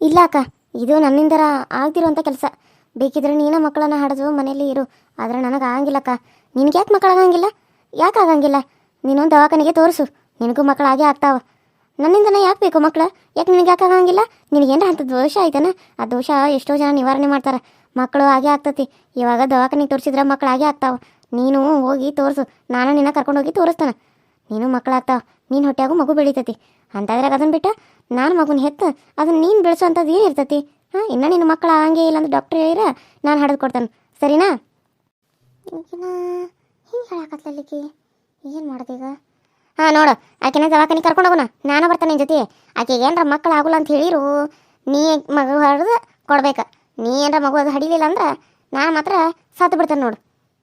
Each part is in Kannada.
ಇಲ್ಲ ಅಕ್ಕ, ಇದು ನನ್ನಿಂದರ ಆಗ್ತಿರೋಂಥ ಕೆಲಸ. ಬೇಕಿದ್ರೆ ನೀನ ಮಕ್ಕಳನ್ನ ಹಾಡೋದು ಮನೇಲಿ ಇರು. ಆದರೆ ನನಗೆ ಆಗಂಗಿಲ್ಲಕ್ಕ ನಿನಗೆ ಯಾಕೆ ಮಕ್ಕಳಾಗಂಗಿಲ್ಲ ಯಾಕೆ ಆಗಂಗಿಲ್ಲ? ನೀನು ದವಾಖಾನೆಗೆ ತೋರಿಸು. ನಿನಗೂ ಮಕ್ಕಳಾಗೇ ಆಗ್ತಾವ. ನನ್ನಿಂದನೇ ಯಾಕೆ ಬೇಕು ಮಕ್ಕಳು ಯಾಕೆ ನಿನಗೆ ಯಾಕೆ ಆಗಂಗಿಲ್ಲ? ನಿನಗೇನ್ರ ಅಂಥ ದೋಷ ಐತನ? ಆ ದೋಷ ಎಷ್ಟೋ ಜನ ನಿವಾರಣೆ ಮಾಡ್ತಾರೆ. ಮಕ್ಕಳು ಹಾಗೆ ಆಗ್ತತಿ. ಇವಾಗ ದವಾಖಾನೆಗೆ ತೋರಿಸಿದ್ರೆ ಮಕ್ಕಳು ಹಾಗೆ ಆಗ್ತಾವ. ನೀನು ಹೋಗಿ ತೋರಿಸು. ನಾನು ನಿನ್ನ ಕರ್ಕೊಂಡು ಹೋಗಿ ತೋರಿಸ್ತಾನೆ. ನೀನು ಮಕ್ಕಳಾಗ್ತಾವ ನೀನು ಹೊಟ್ಟೆಯಾಗೂ ಮಗು ಬೆಳೀತತಿ. ಅಂತಾದ್ರಾಗ ಅದನ್ನು ಬಿಟ್ಟು ನಾನು ಮಗುನ ಹೆತ್ತ ಅದನ್ನ ನೀನು ಬೆಳೆಸೋ ಏನು ಇರ್ತತಿ? ಹಾಂ, ಇನ್ನ ನಿನ್ನ ಮಕ್ಕಳು ಹಂಗೆ ಇಲ್ಲ ಅಂತ ಡಾಕ್ಟ್ರ್ ಹೇಳಿರ ನಾನು ಹಡದು ಕೊಡ್ತಾನೆ. ಸರಿನಾ? ಈಗಿನ ಹಿಂಗೆ ಹೇಳಕತ್ಲಿಕ್ಕೆ ಏನು ಮಾಡೋದೀಗ ಹಾಂ, ನೋಡು, ಆಕೆನ ದವಾಖಾನೆ ಕರ್ಕೊಂಡು ಹೋಗೋಣ ನಾನು ಬರ್ತಾನೆ ನಿನ್ ಜೊತೆ. ಆಕೆಗೆ ಏನ್ರ ಮಕ್ಕಳು ಆಗೋಲ್ಲ ಅಂತ ಹೇಳಿರು, ನೀ ಮಗು ಹಡ್ದು ಕೊಡ್ಬೇಕು. ನೀ ಏನ್ರ ಮಗು ಅದು ಹಡಿಲಿಲ್ಲ ಅಂದ್ರೆ ನಾನು ಮಾತ್ರ ಸತ್ತು ಬಿಡ್ತೇನೆ ನೋಡು.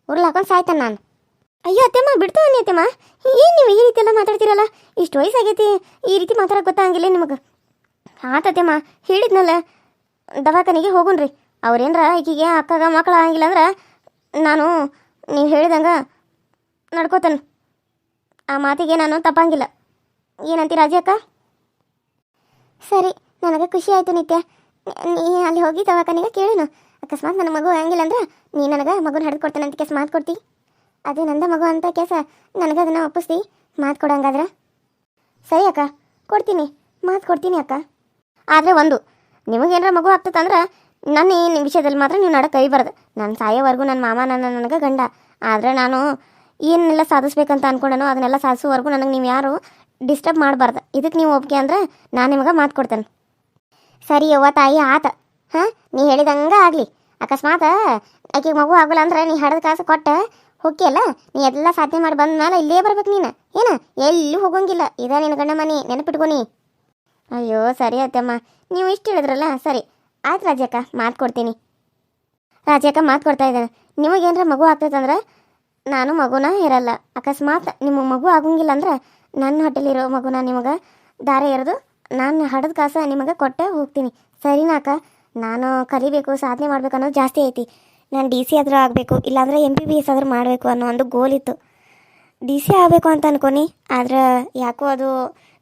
ಉರ್ಲಾಕೊಂಡು ಸಾಯ್ತಾನೆ ನಾನು. ಅಯ್ಯೋ, ಅತ್ತೆಮ್ಮ, ಬಿಡ್ತಾ ಅನ್ನಿ ಅತ್ತೆಮ್ಮ. ಏನು ನೀವು ಈ ರೀತಿ ಎಲ್ಲ ಮಾತಾಡ್ತೀರಲ್ಲ? ಇಷ್ಟು ವಯಸ್ಸಾಗೈತಿ. ಈ ರೀತಿ ಮಾತಾಡಕ್ಕೆ ಗೊತ್ತಾಗಿಲ್ಲ ನಿಮಗೆ. ಆತತ್ತೆಮ್ಮ ಹೇಳಿದ್ನಲ್ಲ. ದವಾಖಾನೆಗೆ ರೀ ಅವ್ರೇನ್ರ ಈಕಿಗೆ ಅಕ್ಕಗ ಮಕ್ಕಳು ಆಗಿಲ್ಲ ಅಂದ್ರೆ ನಾನು ನೀವು ಹೇಳಿದಂಗೆ ನಡ್ಕೋತಾನೆ. ಆ ಮಾತಿಗೆ ನಾನು ತಪ್ಪಂಗಿಲ್ಲ. ಏನಂತೀರ ರಾಜಿ ಅಕ್ಕ? ಸರಿ, ನನಗೆ ಖುಷಿ ಆಯಿತು ನಿತ್ಯ. ನೀ ಅಲ್ಲಿ ಹೋಗಿ ದವಾಖಾನೆಗೆ ಕೇಳೋಣ ಅಕಸ್ಮಾತ್ ನನ್ನ ಮಗು ಹಂಗಿಲ್ಲ ಅಂದ್ರೆ ನೀ ನನಗೆ ಮಗುನ ಹಿಡಿದು ಕೊಡ್ತೇನೆ ಅಂತ ಕಸ್ಮಾತ್ ಮಾತು ಕೊಡ್ತಿ ಅದೇ ನಂದ ಮಗು ಅಂತ ಕೇಸ ನನಗೆ ಅದನ್ನು ಒಪ್ಪಿಸ್ತಿ ಮಾತು ಕೊಡಂಗಾದ್ರೆ? ಸರಿ ಅಕ್ಕ, ಕೊಡ್ತೀನಿ. ಮಾತು ಕೊಡ್ತೀನಿ ಅಕ್ಕ. ಆದರೆ ಒಂದು, ನಿಮಗೇನಾರ ಮಗು ಆಗ್ತದಂದ್ರೆ ನನ್ನ ಈ ವಿಷಯದಲ್ಲಿ ಮಾತ್ರ ನೀವು ನಡ ಕೈ ಬರದು ನನ್ನ ಸಾಯೋವರೆಗೂ ನನ್ನ ಮಾಮ ನನ್ನ ನನಗೆ ಗಂಡ. ಆದರೆ ನಾನು ಏನೆಲ್ಲ ಸಾಧಿಸ್ಬೇಕಂತ ಅನ್ಕೊಂಡನೋ ಅದನ್ನೆಲ್ಲ ಸಾಧಿಸುವವರೆಗೂ ನನಗೆ ನೀವು ಯಾರು ಡಿಸ್ಟರ್ಬ್ ಮಾಡಬಾರ್ದು. ಇದಕ್ಕೆ ನೀವು ಒಪ್ಪಿಗೆ ಅಂದ್ರೆ ನಾನು ನಿಮಗೆ ಮಾತು ಕೊಡ್ತೇನೆ. ಸರಿ ಅವ್ವ ತಾಯಿ, ಆತ. ಹಾಂ? ನೀ ಹೇಳಿದಂಗೆ ಆಗಲಿ. ಅಕಸ್ಮಾತ್ ಆಕೆಗೆ ಮಗು ಆಗೋಲ್ಲ ಅಂದ್ರೆ ನೀ ಹಡದ ಕಾಸು ಕೊಟ್ಟ ಹೋಗ್ಯಲ್ಲ, ನೀ ಎಲ್ಲ ಸಾಧನೆ ಮಾಡಿ ಬಂದ ಮೇಲೆ ಇಲ್ಲೇ ಬರ್ಬೇಕು ನೀನು. ಏನ? ಎಲ್ಲೂ ಹೋಗೋಂಗಿಲ್ಲ. ಇದ ನಿನ್ನ ಗಂಡ ಮನೆ ನೆನಪಿಟ್ಕೊನಿ ಅಯ್ಯೋ, ಸರಿ ಅತ್ತಮ್ಮ. ನೀವು ಇಷ್ಟು ಹೇಳಿದ್ರಲ್ಲ, ಸರಿ. ಆಯ್ತು ರಾಜಕ್ಕ, ಮಾತು ಕೊಡ್ತೀನಿ. ರಾಜಕ್ಕ ಮಾತು ಕೊಡ್ತಾ ಇದ್ದಾನೆ. ನಿಮಗೇನರ ಮಗು ಆಗ್ತೈತಂದ್ರೆ, ನಾನು ಮಗುನ ಇರಲ್ಲ. ಅಕಸ್ಮಾತ್ ನಿಮ್ಮ ಮಗು ಆಗೋಂಗಿಲ್ಲ ಅಂದ್ರೆ, ನನ್ನ ಹೊಟ್ಟೆಲಿರೋ ಮಗುನ ನಿಮಗೆ ದಾರೆ ಇರೋದು ನಾನು ಹಡದ ಕಾಸ ನಿಮಗೆ ಕೊಟ್ಟೆ ಹೋಗ್ತೀನಿ. ಸರಿನಾ ಅಕ್ಕ? ನಾನು ಕಲಿಬೇಕು, ಸಾಧನೆ ಮಾಡ್ಬೇಕು ಅನ್ನೋದು ಜಾಸ್ತಿ ಐತಿ. ನಾನು ಡಿ ಸಿ ಆದರೂ ಆಗಬೇಕು, ಇಲ್ಲಾಂದ್ರೆ ಎಂ ಬಿ ಬಿ ಎಸ್ ಆದರೂ ಮಾಡಬೇಕು ಅನ್ನೋ ಒಂದು ಗೋಲ್ ಇತ್ತು. ಡಿ ಸಿ ಆಗಬೇಕು ಅಂತ ಅನ್ಕೊನಿ, ಆದ್ರೆ ಯಾಕೋ ಅದು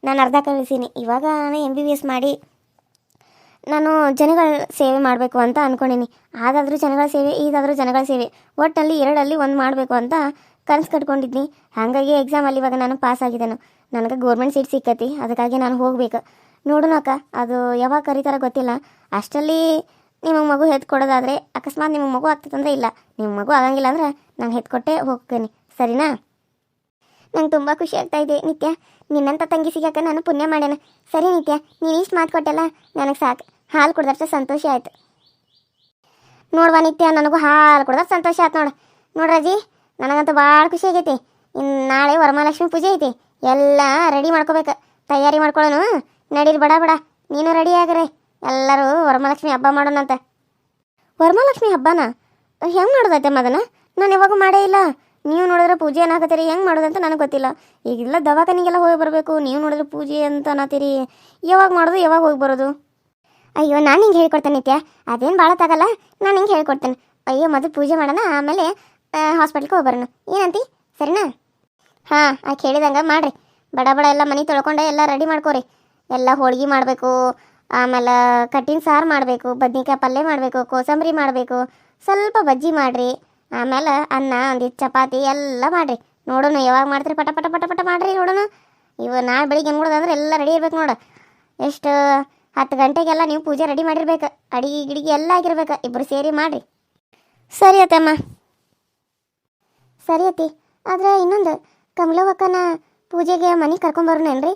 ನಾನು ಅರ್ಧ ಕಳಿಸೀನಿ ಇವಾಗ ನಾನು ಎಂ ಬಿ ಬಿ ಎಸ್ ಮಾಡಿ ನಾನು ಜನಗಳ ಸೇವೆ ಮಾಡಬೇಕು ಅಂತ ಅಂದ್ಕೊಂಡಿನಿ ಆದಾದರೂ ಜನಗಳ ಸೇವೆ ಇದಾದರೂ ಜನಗಳ ಸೇವೆ. ಒಟ್ಟಲ್ಲಿ ಎರಡಲ್ಲಿ ಒಂದು ಮಾಡಬೇಕು ಅಂತ ಕನಸು ಕಟ್ಕೊಂಡಿದ್ನಿ. ಹಾಗಾಗಿ ಎಕ್ಸಾಮಲ್ಲಿ ಇವಾಗ ನಾನು ಪಾಸ್ ಆಗಿದ್ದೇನೆ. ನನಗೆ ಗೌರ್ಮೆಂಟ್ ಸೀಟ್ ಸಿಕ್ಕತಿ, ಅದಕ್ಕಾಗಿ ನಾನು ಹೋಗ್ಬೇಕು. ನೋಡೋಣಕ್ಕ ಅದು ಯಾವಾಗ ಕರೀತಾರ ಗೊತ್ತಿಲ್ಲ. ಅಷ್ಟರಲ್ಲಿ ನಿಮಗೆ ಮಗು ಹೆತ್ತು ಕೊಡೋದಾದರೆ ಅಕಸ್ಮಾತ್ ನಿಮಗೆ ಮಗು ಆಗ್ತದಂದ್ರೆ ಇಲ್ಲ. ನಿಮ್ಮ ಮಗು ಆಗಂಗಿಲ್ಲ ಅಂದ್ರೆ ನಾನು ಹೆತ್ಕೊಟ್ಟೆ ಹೋಗ್ತೇನೆ. ಸರಿನಾ? ನಂಗೆ ತುಂಬ ಖುಷಿ ಆಗ್ತಾ ಇದೆ ನಿತ್ಯ. ನಿನ್ನಂಥ ತಂಗಿ ಸಿಗಾಕ ನಾನು ಪುಣ್ಯ ಮಾಡ್ಯಾನ. ಸರಿ ನಿತ್ಯ, ನೀನು ಇಷ್ಟು ಮಾತು ಕೊಟ್ಟೆಲ್ಲ ನನಗೆ ಸಾಕು. ಹಾಲು ಕುಡ್ದಷ್ಟು ಸಂತೋಷ ಆಯ್ತು. ನೋಡುವ ನಿತ್ಯ, ನನಗೂ ಹಾಲು ಕುಡ್ದಷ್ಟು ಸಂತೋಷ ಆಯ್ತು ನೋಡು. ನೋಡ್ರಜ್ಜಿ ನನಗಂತೂ ಭಾಳ ಖುಷಿ ಆಗೈತಿ. ಇನ್ನು ನಾಳೆ ವರಮಹಾಲಕ್ಷ್ಮಿ ಪೂಜೆ ಐತಿ. ಎಲ್ಲ ರೆಡಿ ಮಾಡ್ಕೋಬೇಕು. ತಯಾರಿ ಮಾಡ್ಕೊಳ್ಳೋನು ನಡೀರಿ, ಬಡ ಬಡ. ನೀನು ರೆಡಿ ಆಗ್ರಿ. ಎಲ್ಲರೂ ವರಮಹಾಲಕ್ಷ್ಮಿ ಹಬ್ಬ ಮಾಡೋಣಂತ. ವರಮಹಾಲಕ್ಷ್ಮಿ ಹಬ್ಬನ? ಹೆಂಗೆ ಮಾಡೋದೈತೆ ಮದನ ನಾನು ಯಾವಾಗ ಮಾಡೇ ಇಲ್ಲ. ನೀವು ನೋಡಿದ್ರೆ ಪೂಜೆ ಏನಾಗತ್ತೀರಿ ಹೆಂಗೆ ಮಾಡೋದಂತ ನನಗೆ ಗೊತ್ತಿಲ್ಲ. ಈಗಿಲ್ಲ ದವಾಖಾನಿಗೆಲ್ಲ ಹೋಗಿ ಬರಬೇಕು. ನೀವು ನೋಡಿದ್ರೆ ಪೂಜೆ ಅಂತ ಅನ್ನತ್ತೀರಿ. ಯಾವಾಗ ಮಾಡೋದು, ಯಾವಾಗ ಹೋಗಿ ಬರೋದು? ಅಯ್ಯೋ, ನಾನು ಹಿಂಗೆ ಹೇಳ್ಕೊಡ್ತೇನೆ ನಿತ್ಯ. ಅದೇನು ಭಾಳ ತಗಲ್ಲ. ನಾನು ಹಿಂಗೆ ಹೇಳ್ಕೊಡ್ತೇನೆ. ಅಯ್ಯೋ, ಮೊದಲು ಪೂಜೆ ಮಾಡೋಣ, ಆಮೇಲೆ ಹಾಸ್ಪಿಟ್ಲ್ಗೆ ಹೋಗಿ ಬರೋಣ. ಏನಂತಿ? ಸರಿನಾ? ಹಾಂ ಆಕೆ ಹೇಳಿದಂಗೆ ಮಾಡಿರಿ. ಬಡ ಬಡ ಎಲ್ಲ ಮನೆ ತೊಳ್ಕೊಂಡೆ ಎಲ್ಲ ರೆಡಿ ಮಾಡ್ಕೋರಿ. ಎಲ್ಲ ಹೋಳ್ಗೆ ಮಾಡಬೇಕು. ಆಮೇಲೆ ಕಟ್ಟಿನ ಸಾರು ಮಾಡಬೇಕು, ಬದ್ನಿಕಾಯಿ ಪಲ್ಯ ಮಾಡಬೇಕು, ಕೋಸಂಬರಿ ಮಾಡಬೇಕು, ಸ್ವಲ್ಪ ಬಜ್ಜಿ ಮಾಡಿರಿ, ಆಮೇಲೆ ಅನ್ನ, ಒಂದಿಷ್ಟು ಚಪಾತಿ ಎಲ್ಲ ಮಾಡಿರಿ. ನೋಡೋಣ, ಯಾವಾಗ ಮಾಡ್ತೀರಿ, ಪಟ ಪಟ ಪಟ ಪಟ ಮಾಡಿರಿ ನೋಡೋಣ. ಇವು ನಾಳೆ ಬೆಳಿಗ್ಗೆ ಏನು ಮಾಡೋದಂದ್ರೆ ಎಲ್ಲ ರೆಡಿ ಇರ್ಬೇಕು ನೋಡು. ಎಷ್ಟು ಹತ್ತು ಗಂಟೆಗೆಲ್ಲ ನೀವು ಪೂಜೆ ರೆಡಿ ಮಾಡಿರ್ಬೇಕು. ಅಡಿಗೆ ಗಿಡಿಗೆ ಎಲ್ಲ ಆಗಿರ್ಬೇಕು. ಇಬ್ಬರು ಸೇರಿ ಮಾಡಿರಿ. ಸರಿ ಅತ್ತಮ್ಮ. ಸರಿ ಅತ್ತಿ. ಆದ್ರೆ ಇನ್ನೊಂದು ಕಮಲವಕ್ಕನ ಪೂಜೆಗೆ ಮನೆಗೆ ರೀ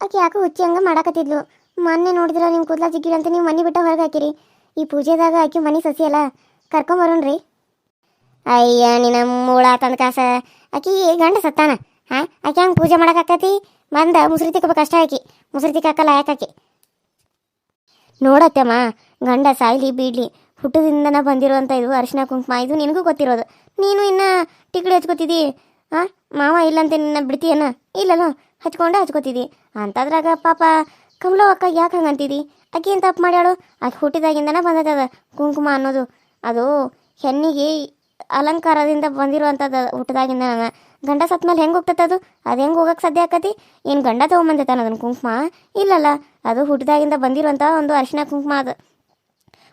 ಆಕೆ ಯಾಕೆ ಹುಚ್ಚಿ ಹಂಗೆ ಮಾಡಾಕತ್ತಿದ್ಲು. ಮೊನ್ನೆ ನೋಡಿದ್ರೆ ನಿಮ್ಮ ಕೂದಲ ಜಿಗ್ಗಿರಿ ಅಂತ ನೀವು ಮನೆ ಬಿಟ್ಟ ಹೊರಗೆ ಹಾಕಿರಿ. ಈ ಪೂಜೆದಾಗ ಆಕೆ ಮನೆ ಸಸಿ ಅಲ್ಲ ಕರ್ಕೊಂಬರೋಣ್ರಿ ಅಯ್ಯ, ನಿನ್ನ ಮೂಳ ತಂದ ಕಾಸ. ಆಕಿ ಗಂಡ ಸತ್ತಾನ. ಹಾಂ, ಆಕೆ ಹಂಗೆ ಪೂಜೆ ಮಾಡೋಕ್ಕಾಕತಿ ಬಂದ ಮುಸುರಿ ತಿಕ್ಕಬೇಕು ಅಷ್ಟೇ ಆಕಿ. ಮುಸುರಿ ತಿಕ್ಕಾಕಲ್ಲ ಯಾಕಾಕಿ ನೋಡತ್ತಮ್ಮ, ಗಂಡ ಸಾಯ್ಲಿ ಬೀಡ್ಲಿ, ಹುಟ್ಟದಿಂದನ ಬಂದಿರುವಂಥ ಇದು ಅರಿಶಿನ ಕುಂಕುಮ, ಇದು ನಿನಗೂ ಗೊತ್ತಿರೋದು. ನೀನು ಇನ್ನ ಟಿಕಡಿ ಹಚ್ಕೋತಿದ್ದಿ? ಹಾಂ ಮಾವ ಇಲ್ಲಂತೆ ನಿನ್ನ ಬಿಡ್ತೀಯನ? ಇಲ್ಲಲ್ಲ, ಹಚ್ಕೊಂಡೆ ಹಚ್ಕೋತಿದ್ದಿ. ಅಂಥದ್ರಾಗ ಪಾಪ ಕಮಲೋ ಅಕ್ಕ, ಯಾಕೆ ಹಂಗಂತಿದ್ದಿ ಅಕ್ಕಿ ಏನು ತಪ್ಪು ಮಾಡ್ಯಾಳು? ಆಕೆ ಹುಟ್ಟಿದಾಗಿಂದನ ಬಂದದ ಕುಂಕುಮ ಅನ್ನೋದು. ಅದು ಹೆಣ್ಣಿಗೆ ಅಲಂಕಾರದಿಂದ ಬಂದಿರುವಂಥದ್ದು ಹುಟ್ಟದಾಗಿಂದ ನಾನು ಗಂಡ ಸತ್ ಮೇಲೆ ಹೆಂಗೆ ಹೋಗ್ತದೆ ಅದು? ಅದು ಹೆಂಗೆ ಹೋಗಕ್ಕೆ ಸಾಧ್ಯ ಆಕತಿ? ಏನು ಗಂಡ ತೊಗೊಂಬಂದೈತಾನ ಅದನ್ನು ಕುಂಕುಮ? ಇಲ್ಲಲ್ಲ, ಅದು ಹುಟ್ಟಿದಾಗಿಂದ ಬಂದಿರುವಂಥ ಒಂದು ಅರಿಶಿನ ಕುಂಕುಮ ಅದು.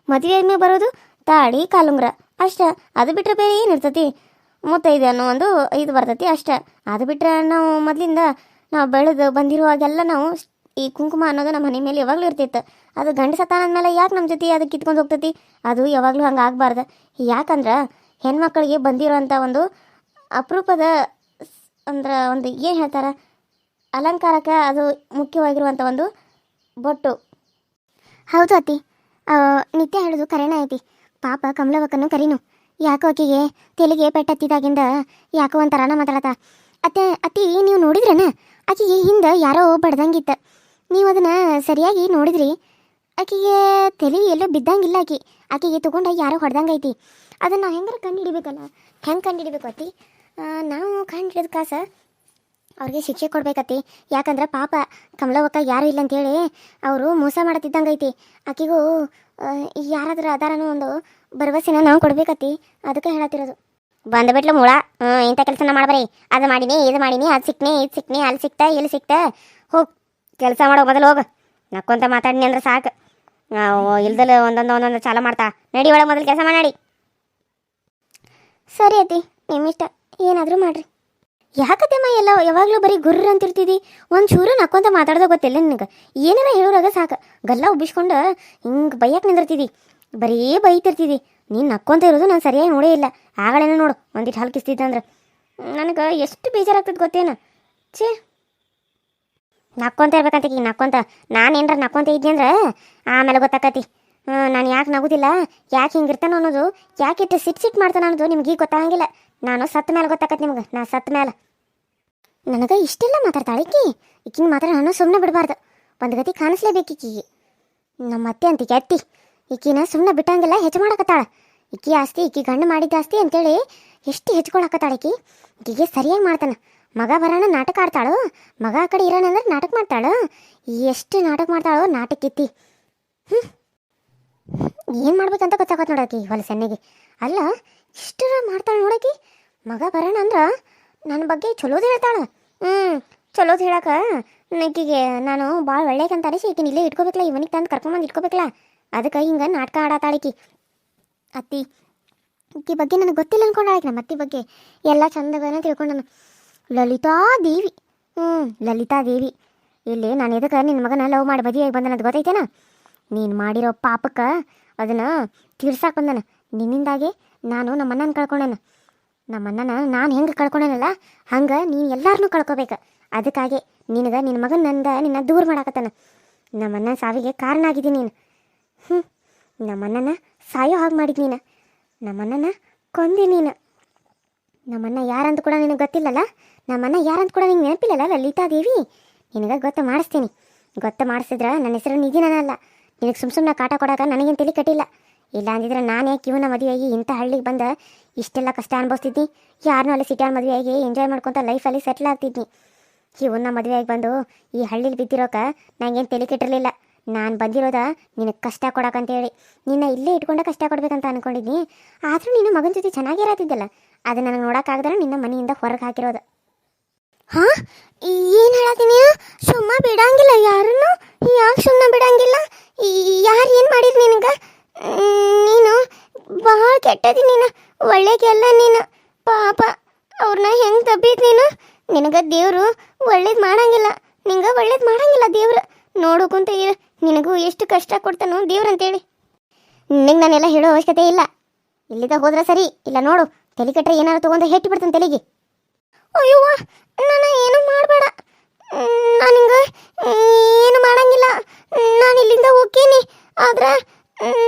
ಮದುವೆ ಆದ್ಮೇಲೆ ಬರೋದು ತಾಳಿ ಕಾಲುಂಗ್ರ. ಅಷ್ಟೇ, ಅದು ಬಿಟ್ಟರೆ ಬೇರೆ ಏನು ಇರ್ತೈತಿ? ಮುತ್ತೈದೆ ಅನ್ನೋ ಒಂದು ಇದು ಬರ್ತೈತಿ ಅಷ್ಟೇ. ಅದು ಬಿಟ್ಟರೆ ನಾವು ಮೊದಲಿಂದ ನಾವು ಬೆಳೆದು ಬಂದಿರುವಾಗೆಲ್ಲ ನಾವು ಈ ಕುಂಕುಮ ಅನ್ನೋದು ನಮ್ಮ ಮನೆ ಮೇಲೆ ಯಾವಾಗಲೂ ಇರ್ತಿತ್ತು. ಅದು ಗಂಡ ಸತ್ತಾನ ಅಂದಮೇಲೆ ಯಾಕೆ ನಮ್ಮ ಜೊತೆ ಅದು ಕಿತ್ಕೊಂಡು ಹೋಗ್ತೈತಿ? ಅದು ಯಾವಾಗಲೂ ಹಂಗೆ ಆಗಬಾರ್ದು. ಯಾಕಂದ್ರೆ ಹೆಣ್ಮಕ್ಳಿಗೆ ಬಂದಿರೋಂಥ ಒಂದು ಅಪರೂಪದ ಅಂದ್ರೆ ಒಂದು ಏನು ಹೇಳ್ತಾರೆ? ಅಲಂಕಾರಕ್ಕೆ ಅದು ಮುಖ್ಯವಾಗಿರುವಂಥ ಒಂದು ಬೊಟ್ಟು. ಹೌದು ಅತ್ತಿ. ನಿತ್ಯ ಹೇಳೋದು ಕರೆನ ಐತಿ. ಪಾಪ ಕಮಲವಕ್ಕನ್ನು ಕರೀನು. ಯಾಕೋ ಆಕಿಗೆ ತೆಲಿಗೆ ಪೆಟ್ಟತ್ತಿದಾಗಿಂದ ಯಾಕೋ ಒಂಥರನ ಮಾತಾಡತ್ತ ಅತ್ತೆ, ಅತ್ತಿ, ನೀವು ನೋಡಿದ್ರೇನ? ಆಕೆಗೆ ಹಿಂದೆ ಯಾರೋ ಬಡ್ದಂಗಿತ್ತ. ನೀವು ಅದನ್ನ ಸರಿಯಾಗಿ ನೋಡಿದ್ರಿ? ಆಕೆಗೆ ತಲೆ ಎಲ್ಲೋ ಬಿದ್ದಂಗಿಲ್ಲ ಆಕೆ. ಆಕೆಗೆ ತಗೊಂಡ ಯಾರೋ ಹೊಡೆದಂಗೈತಿ. ಅದನ್ನ ಹೆಂಗಾರ ಕಂಡು ಹಿಡಿಬೇಕಲ್ಲ ಹೆಂಗೆ ಕಂಡು ಹಿಡಿಬೇಕು ಅತ್ತಿ ನಾವು ಕಂಡು ಹಿಡಿದ ಕಾಸ ಅವ್ರಿಗೆ ಶಿಕ್ಷೆ ಕೊಡ್ಬೇಕತ್ತಿ. ಯಾಕಂದ್ರೆ ಪಾಪ ಕಮಲವಕ್ಕ ಯಾರು ಇಲ್ಲ ಅಂತೇಳಿ ಅವರು ಮೋಸ ಮಾಡತ್ತಿದ್ದಂಗೈತಿ. ಆಕೆಗೂ ಯಾರಾದರೂ ಅದಾರನೋ ಒಂದು ಭರವಸೆನ ನಾವು ಕೊಡ್ಬೇಕತ್ತಿ. ಅದಕ್ಕೆ ಹೇಳತ್ತಿರೋದು. ಬಂದ್ಬಿಟ್ಲು ಮೂಳ. ಇಂಥ ಕೆಲಸನ ಮಾಡಬರಿ ಅದು ಮಾಡಿನಿ, ಇದು ಮಾಡಿನಿ, ಅದು ಸಿಕ್ನಿ, ಇದು ಸಿಕ್ನಿ, ಅಲ್ಲಿ ಸಿಕ್ತ, ಇಲ್ಲಿ ಸಿಕ್ತ. ಹೋಗ್. ಕೆಲಸ ಮಾಡೋ ಮೊದಲು ಹೋಗು. ನಕ್ಕೊಂತ ಮಾತಾಡಿನಿ ಅಂದ್ರೆ ಸಾಕು. ನಾವು ಇಲ್ದಲ್ಲ ಒಂದೊಂದು ಒಂದೊಂದು ಚಾಲ ಮಾಡ್ತಾ. ನಡಿ ಒಳಗೆ ಮೊದಲು ಕೆಲಸ ಮಾಡಿ. ಸರಿ ಅತ್ತಿ ನಿಮ್ಮಿಷ್ಟ ಏನಾದರೂ ಮಾಡ್ರಿ. ಯಾಕತ್ತೆಮ್ಮ ಎಲ್ಲ ಯಾವಾಗಲೂ ಬರೀ ಗುರ್ರ ಅಂತಿರ್ತಿದಿ? ಒಂದು ಚೂರು ನಕ್ಕೊಂತ ಮಾತಾಡ್ದ ಗೊತ್ತಿಲ್ಲ ನಿನಗೆ. ಏನೇನ ಹೇಳೋರಾಗ ಸಾಕು. ಗಲ್ಲ ಉಬ್ಬಿಸ್ಕೊಂಡು ಹಿಂಗೆ ಬೈಯಕ್ಕೆ ನಿಂದಿರ್ತಿದಿ. ಬರೀ ಬೈತಿರ್ತಿದಿ. ನೀನು ನಕ್ಕೊಂತ ಇರೋದು ನಾನು ಸರಿಯಾಗಿ ನೋಡೇ ಇಲ್ಲ. ಆಗಳೇನ ನೋಡು. ಒಂದಿಟ್ಟು ಹಲ್ಕಿಸ್ತಿದ್ದೆ ಅಂದ್ರೆ ನನಗೆ ಎಷ್ಟು ಬೇಜಾರಾಗ್ತದೆ ಗೊತ್ತೇನು? ಛೇ ನಕ್ಕೊಂತ ಇರ್ಬೇಕಂತ ಈಗ ನಕ್ಕೊಂತ. ನಾನು ಏನಾರ ನಕ್ಕೊಂತ ಇದ್ದೆ ಅಂದ್ರೆ, ಆಮೇಲೆ ಗೊತ್ತಾಕತಿ. ನಾನು ಯಾಕೆ ನಗುದಿಲ್ಲ? ಯಾಕೆ ಹಿಂಗಿರ್ತಾನೆ ಅನ್ನೋದು, ಯಾಕೆ ಇಟ್ಟು ಸಿಟ್ ಸಿಟ್ ಮಾಡ್ತಾನೆ ಅನ್ನೋದು ನಿಮ್ಗೆ ಈಗ ಗೊತ್ತಾಗಂಗಿಲ್ಲ. ನಾನು ಸತ್ತ ಮೇಲೆ ಗೊತ್ತಾಕತಿ ನಿಮ್ಗೆ, ನಾ ಸತ್ತ ಮೇಲೆ ನನಗೆ ಇಷ್ಟೆಲ್ಲ ಮಾತಾಡ್ತಾಳೆ ಈಕಿ. ಈಕಿನ ಮಾತ್ರ ನಾನು ಸುಮ್ಮನೆ ಬಿಡಬಾರ್ದು. ಒಂದು ಗತಿ ಕಾಣಿಸ್ಲೇಬೇಕು ಈಕಿಗೆ ನಮ್ಮ ಅತ್ತೆ ಅಂತ ಅತ್ತಿ ಈಕಿನ ಸುಮ್ಮನೆ ಬಿಟ್ಟಂಗೆಲ್ಲ ಹೆಚ್ಚು ಮಾಡಕತ್ತಾಳ ಇಕ್ಕಿ ಆಸ್ತಿ, ಈಕಿ ಗಂಡು ಮಾಡಿದ್ದ ಆಸ್ತಿ ಅಂತೇಳಿ ಎಷ್ಟು ಹೆಚ್ಕೊಳಕತ್ತಾಳ ಈಕಿ. ಈಕಿಗೆ ಸರಿಯಾಗಿ ಮಾಡ್ತಾನ. ಮಗ ಬರೋಣ ನಾಟಕ ಆಡ್ತಾಳು? ಮಗ ಆ ಕಡೆ ಇರೋಣ ಅಂದ್ರೆ ನಾಟಕ ಮಾಡ್ತಾಳು? ಎಷ್ಟು ನಾಟಕ ಮಾಡ್ತಾಳೋ ನಾಟಕ ಇತ್ತಿ ಹ್ಞೂ ಏನು ಮಾಡ್ಬೇಕಂತ ಗೊತ್ತಾಗತ್ತೆ ಹೊಲ ಹೊಲಸನ್ನಿಗೆ ಅಲ್ಲ ಇಷ್ಟರ ಮಾಡ್ತಾಳೆ ನೋಡಕಿ? ಮಗ ಬರೋಣ ಅಂದ್ರೆ ನನ್ನ ಬಗ್ಗೆ ಚಲೋದು ಹೇಳ್ತಾಳೆ. ಹ್ಞೂ ಚಲೋದು ಹೇಳಕ ನಕ್ಕಿಗೆ ನಾನು ಭಾಳ ಒಳ್ಳೆಯಕಂತ ಅನಿಸಿ ಈಕಿನ ಇಲ್ಲೇ ಇಟ್ಕೋಬೇಕಲ್ಲ, ಇವನಿಗೆ ತಂದು ಕರ್ಕೊಂಬಂದು ಇಟ್ಕೋಬೇಕಲ್ಲ. ಅದಕ್ಕೆ ಹಿಂಗೆ ನಾಟಕ ಆಡತ್ತಾಳಿಕಿ ಅತ್ತಿ ಈಕಿ ಬಗ್ಗೆ ನನಗೆ ಗೊತ್ತಿಲ್ಲ ಅನ್ಕೊಂಡಾಳಕಿ ನಮ್ಮ ಅತ್ತಿ ಬಗ್ಗೆ. ಎಲ್ಲ ಚಂದಗನ ತಿಳ್ಕೊಂಡನು. ಲಲಿತಾ ದೇವಿ ಹ್ಞೂ ಲಲಿತಾ ದೇವಿ ಇಲ್ಲಿ ನಾನು ಎದಕ್ಕೆ ನಿನ್ನ ಮಗನ ಲವ್ ಮಾಡಿ ಬದಿಯಾಗಿ ಬಂದನದು ಗೊತ್ತೈತೇನ? ನೀನು ಮಾಡಿರೋ ಪಾಪಕ್ಕೆ ಅದನ್ನು ತೀರ್ಸಾಕ್ ಬಂದನ. ನಿನ್ನಿಂದಾಗೆ ನಾನು ನಮ್ಮ ಅಣ್ಣನ ಕಳ್ಕೊಂಡನ. ನಮ್ಮ ಅಣ್ಣನ ನಾನು ಹೆಂಗೆ ಕಳ್ಕೊಂಡನಲ್ಲ, ಹಂಗೆ ನೀನು ಎಲ್ಲಾರನ್ನೂ ಕಳ್ಕೊಬೇಕು. ಅದಕ್ಕಾಗಿ ನಿನಗೆ ನಿನ್ನ ಮಗನ ನಂದ ನಿನ್ನ ದೂರ ಮಾಡಾಕತ್ತಾನ. ನಮ್ಮ ಅಣ್ಣನ ಸಾವಿಗೆ ಕಾರಣ ಆಗಿದ್ದೀನಿ ನೀನು. ಹ್ಞೂ ನಮ್ಮ ಅಣ್ಣನ ಸಾಯೋ ಹಾಗೆ ಮಾಡಿದ ನೀನು. ನಮ್ಮ ಅಣ್ಣನ ಕೊಂದಿ ನೀನು. ನಮ್ಮಣ್ಣ ಯಾರಂತ ಕೂಡ ನಿನಗೆ ಗೊತ್ತಿಲ್ಲಲ್ಲ? ನಮ್ಮಣ್ಣ ಯಾರಂತ ಕೂಡ ನಿಂಗೆ ನೆನಪಿಲ್ಲಲ್ಲ ಲಲಿತಾ ದೇವಿ? ನಿನಗೆ ಗೊತ್ತು ಮಾಡಿಸ್ತೀನಿ. ಗೊತ್ತು ಮಾಡಿಸಿದ್ರೆ ನನ್ನ ಹೆಸರು ನಿಧಿ ಅಲ್ಲ. ನಿನಗೆ ಸುಮ್ ಸುಮ್ಮನೆ ಕಾಟ ಕೊಡಾಕ ನನಗೇನು ತಲೆ ಕಟ್ಟಿಲ್ಲ. ಇಲ್ಲ ಅಂದಿದ್ರೆ ನಾನೇ ಕಿವನ ಮದುವೆಯಾಗಿ ಇಂಥ ಹಳ್ಳಿಗೆ ಬಂದ ಇಷ್ಟೆಲ್ಲ ಕಷ್ಟ ಅನುಭವಿಸ್ತಿದ್ನಿ ಯಾರನ್ನೂ ಅಲ್ಲಿ ಸಿಟಿಯಲ್ಲಿ ಮದುವೆಯಾಗಿ ಎಂಜಾಯ್ ಮಾಡ್ಕೊತ ಲೈಫಲ್ಲಿ ಸೆಟ್ಲ್ ಆಗ್ತಿದ್ನಿ ಕಿವನ್ನ ಮದುವೆಯಾಗಿ ಬಂದು ಈ ಹಳ್ಳಿಲಿ ಬಿದ್ದಿರೋಕ ನಂಗೇನು ತಲೆ ಕೆಟ್ಟಿರಲಿಲ್ಲ. ನಾನು ಬಂದಿರೋದ ನಿನಗೆ ಕಷ್ಟ ಕೊಡಕ್ಕಂತೇಳಿ ನಿನ್ನ ಇಲ್ಲೇ ಇಟ್ಕೊಂಡ ಕಷ್ಟ ಕೊಡ್ಬೇಕಂತ ಅಂದ್ಕೊಂಡಿದ್ದೀನಿ ಆದರೂ ನೀನು ಮಗನ ಜೊತೆ ಚೆನ್ನಾಗಿರತ್ತಿದ್ದಲ್ಲ ಅದು ನನಗೆ ನೋಡೋಕ್ಕಾಗದ್ರೆ ನಿನ್ನ ಮನೆಯಿಂದ ಹೊರಗೆ ಹಾಕಿರೋದು. ಹಾ? ಏನು ಹೇಳತ್ತೀನಿ ಸುಮ್ಮ ಬಿಡಂಗಿಲ್ಲ, ಯಾರನ್ನು? ಯಾಕೆ ಸುಮ್ಮನೆ ಬಿಡಂಗಿಲ್ಲ? ಯಾರು ಏನು ಮಾಡಿದ್ರು ನಿನಗೆ? ನೀನು ಭಾಳ ಕೆಟ್ಟದಿ ನೀನು, ಒಳ್ಳೆಗೆಲ್ಲ ನೀನು. ಪಾಪ ಅವ್ರನ್ನ ಹೆಂಗೆ ತಬ್ಬಿದ್ ನೀನು? ನಿನಗೆ ದೇವರು ಒಳ್ಳೇದು ಮಾಡಂಗಿಲ್ಲ. ನಿಂಗೆ ಒಳ್ಳೇದು ಮಾಡಂಗಿಲ್ಲ ದೇವ್ರು. ನೋಡೋಕುಂತ ಇರು. ನಿನಗೂ ಎಷ್ಟು ಕಷ್ಟ ಕೊಡ್ತಾನೋ ದೇವ್ರು ಅಂತೇಳಿ ನಿನಗೆ ನಾನೆಲ್ಲ ಹೇಳೋ ಅವಶ್ಯಕತೆ ಇಲ್ಲ. ಇಲ್ಲಿದ್ದಾಗ ಹೋದ್ರೆ ಸರಿ. ಇಲ್ಲ ನೋಡು, ತಲೆ ಕಟ್ಟರೆ ಏನಾರು ತಗೊಂಡು ಹೆಟ್ಟಿ ಬಿಡ್ತಾನೆ ತಲೆಗೆ. ಅಯ್ಯವ್ವ ನಾನು ಏನು ಮಾಡಬೇಡ. ನಾನು ಏನು ಮಾಡಂಗಿಲ್ಲ. ನಾನು ಇಲ್ಲಿಂದ ಹೋಗ್ತೀನಿ. ಆದ್ರೆ,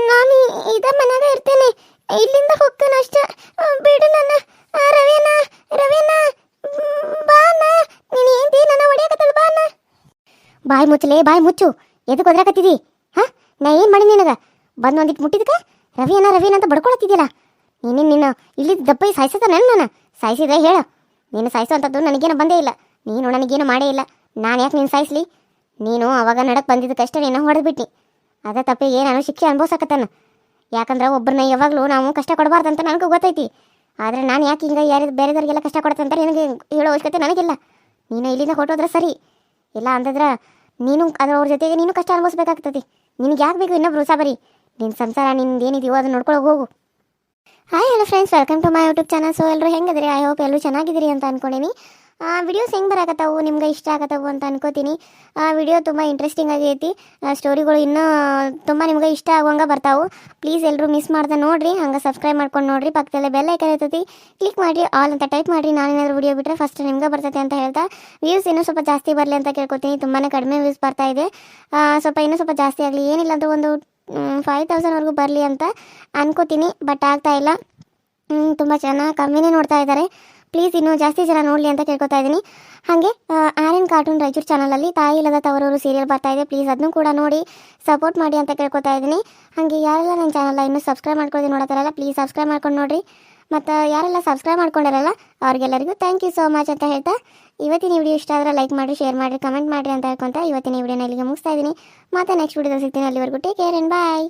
ನಾನು ಇದ ಮನ್ಯಾಗ ಇರ್ತೇನೆ. ಇಲ್ಲಿಂದ ಹೋಗ್ತೇನೆ ಅಷ್ಟೇ. ಬಿಡು ನನ್ನ ರವೇನ ರವೇನ ಬಾನ ನೀನು ఏంటి ನನ್ನ ಬಾ ಬಾನ ಬಾಯಿ ಮುಚ್ಚಲೆ ಬಾಯಿ ಮುಚ್ಚು. ಎದಕ್ಕೆ ಒದ್ರಾಕತ್ತಿದಿ? ಹಾ? ನಾ ಏನು ಮಾಡಿ ನಿನಗ? ಬಂದು ಒಂದಿಟ್ಟು ಮುಟ್ಟಿದ್ಕ? ರವೀನಾ ರವೀನಾ ಅಂತ ಬಡ್ಕೊಳತ್ತಿದ್ದಿಲ್ಲ ನೀನು ನಿನ್ನ ಇಲ್ಲಿ ದಪ್ಪ ಸಾಯಿಸದ ನಾನು ಸಾಯಿಸಿದ್ರೆ ಹೇಳು. ನೀನು ಸಾಯಿಸುವಂಥದ್ದು ನನಗೇನು ಬಂದೇ ಇಲ್ಲ. ನೀನು ನನಗೇನು ಮಾಡೇ ಇಲ್ಲ. ನಾನು ಯಾಕೆ ನೀನು ಸಾಯಿಸ್ಲಿ? ನೀನು ಅವಾಗ ನಡಕ್ಕೆ ಕಷ್ಟ ನೀನು ಹೊಡೆದ್ಬಿಟ್ಟಿ ಅದ ತಪ್ಪಿಗೆ ನಾನು ಶಿಕ್ಷೆ ಅನುಭವಿಸಕತ್ತಾನ. ಯಾಕಂದ್ರೆ ಒಬ್ಬರನ್ನ ಯಾವಾಗಲೂ ನಾವು ಕಷ್ಟ ಕೊಡಬಾರ್ದಂತ ನನಗೂ ಗೊತ್ತೈತಿ. ಆದರೆ ನಾನು ಯಾಕೆ ಹಿಂಗೆ ಯಾರು, ಬೇರೆದವ್ರಿಗೆಲ್ಲ ಕಷ್ಟ ಕೊಡ್ತಂತ ಅಂತ ನಿನಗೆ ಹೇಳೋ ಅವಶ್ಯಕತೆ ನನಗಿಲ್ಲ. ನೀನು ಇಲ್ಲಿಂದ ಹೊರಟೋದ್ರೆ ಸರಿ. ಇಲ್ಲ ಅಂತಂದ್ರೆ ನೀನು ಅದ್ರ ಅವ್ರ ಜೊತೆಗೆ ನೀನು ಕಷ್ಟ ಅನುಭವಿಸ್ಬೇಕಾಗ್ತದೆ. ನಿನಗೆ ಯಾಕೆ ಬೇಕು ಇನ್ನೊಬ್ರು ಬರೀ ನಿನ್ನ ಸಂಸಾರ ನಿಂದು ಏನಿದೆಯೋ ಅದನ್ನ ನೋಡ್ಕೊಳ್ಳೋಗಿ ಹೋಗು. Hi hello friends welcome to my YouTube channel so ಎಲ್ಲರೂ ಹೆಂಗಿದ್ರಿ ಐ ಹೋಪ್ ಎಲ್ಲರೂ ಚೆನ್ನಾಗಿದ್ದೀರಿ ಅಂತ ಅನ್ಕೊಂಡೀನಿ. ವಿಡಿಯೋಸ್ ಹೆಂಗೆ ಬರಾಕತ್ತಾವು? ನಿಮ್ಗೆ ಇಷ್ಟ ಆಗತ್ತವು ಅಂತ ಅನ್ಕೋತೀನಿ. ಆ ವಿಡಿಯೋ ತುಂಬ ಇಂಟ್ರೆಸ್ಟಿಂಗ್ ಆಗೈತಿ ಸ್ಟೋರಿಗಳು ಇನ್ನೂ ತುಂಬ ನಿಮ್ಗೆ ಇಷ್ಟ ಆಗುವಂಗೆ ಬರ್ತಾವೆ. ಪ್ಲೀಸ್ ಎಲ್ಲರೂ ಮಿಸ್ ಮಾಡ್ದೆ ನೋಡಿರಿ. ಹಂಗೆ ಸಬ್ಸ್ಕ್ರೈಬ್ ಮಾಡ್ಕೊಂಡು ನೋಡಿರಿ. ಪಕ್ಕದಲ್ಲೇ ಬೆಲ್ ಐಕನ್ ಇರ್ತೈತಿ. ಕ್ಲಿಕ್ ಮಾಡಿ ಆಲ್ ಅಂತ ಟೈಪ್ ಮಾಡಿರಿ. ನಾನು ಏನಾದರೂ ವಿಡಿಯೋ ಬಿಟ್ಟರೆ ಫಸ್ಟ್ ನಿಮ್ಗೆ ಬರ್ತೈತೆ ಅಂತ ಹೇಳ್ತಾ. ವ್ಯೂಸ್ ಇನ್ನೂ ಸ್ವಲ್ಪ ಜಾಸ್ತಿ ಬರಲಿ ಅಂತ ಕೇಳ್ಕೊತೀನಿ. ತುಂಬಾ ಕಡಿಮೆ ವ್ಯೂಸ್ ಬರ್ತಾ ಇದೆ. ಸ್ವಲ್ಪ ಇನ್ನೂ ಸ್ವಲ್ಪ ಜಾಸ್ತಿ ಆಗಲಿ. ಏನಿಲ್ಲ ಅಂದ್ರೆ ಒಂದು ಫೈವ್ ತೌಸಂಡ್ವರೆಗೂ ಬರಲಿ ಅಂತ ಅನ್ಕೋತೀನಿ ಬಟ್ ಆಗ್ತಾ ಇಲ್ಲ. ತುಂಬ ಜನ ಕಮ್ಮಿನೇ ನೋಡ್ತಾ ಇದ್ದಾರೆ. ಪ್ಲೀಸ್ ಇನ್ನೂ ಜಾಸ್ತಿ ಜನ ನೋಡಲಿ ಅಂತ ಕೇಳ್ಕೊತಾ ಇದ್ದೀನಿ. ಹಾಗೆ ಆರ್ ಎನ್ ಕಾರ್ಟೂನ್ ರಾಯಚೂರು ಚಾನಲಲ್ಲಿ ತಾಯಿ ಇಲ್ಲದ ತವರೂರು ಸೀರಿಯಲ್ ಬರ್ತಾ ಇದೆ. ಪ್ಲೀಸ್ ಅದನ್ನು ಕೂಡ ನೋಡಿ ಸಪೋರ್ಟ್ ಮಾಡಿ ಅಂತ ಕೇಳ್ಕೊತಾ ಇದ್ದೀನಿ. ಹಾಗೆ ಯಾರೆಲ್ಲ ನನ್ನ ಚಾನಲ್ನ ಇನ್ನೂ ಸಬ್ಸ್ಕ್ರೈಬ್ ಮಾಡ್ಕೊಳ್ಳಿ ನೋಡತ್ತಾರಲ್ಲ ಪ್ಲೀಸ್ ಸಬ್ಸ್ಕ್ರೈಬ್ ಮಾಡ್ಕೊಂಡು ನೋಡಿರಿ. ಮತ್ತು ಯಾರೆಲ್ಲ ಸಬ್ಸ್ಕ್ರೈಬ್ ಮಾಡ್ಕೊಂಡಿರಲ್ಲ, ಅವ್ರಿಗೆಲ್ಲರಿಗೂ ಥ್ಯಾಂಕ್ ಯು ಸೋ ಮಚ್ ಅಂತ ಹೇಳ್ತಾ ಇವತ್ತಿನ ವಿಡಿಯೋ ಇಷ್ಟ ಆದರೆ ಲೈಕ್ ಮಾಡಿ ಶೇರ್ ಮಾಡಿ ಕಮೆಂಟ್ ಮಾಡಿರಿ ಅಂತ ಹೇಳ್ಕೊಂತ ಇವತ್ತಿನ ವಿಡಿಯೋನ ಇಲ್ಲಿಗೆ ಮುಗಿಸ್ತಾ ಇದ್ದೀನಿ. ಮತ್ತೆ ನೆಕ್ಸ್ಟ್ ವಿಡಿಯೋದಲ್ಲಿ ಸಿಗ್ತೀನಿ. ಅಲ್ಲಿವರೆಗೂ ಟೇಕ್ ಕೇರ್ ಆ್ಯಂಡ್ ಬಾಯ್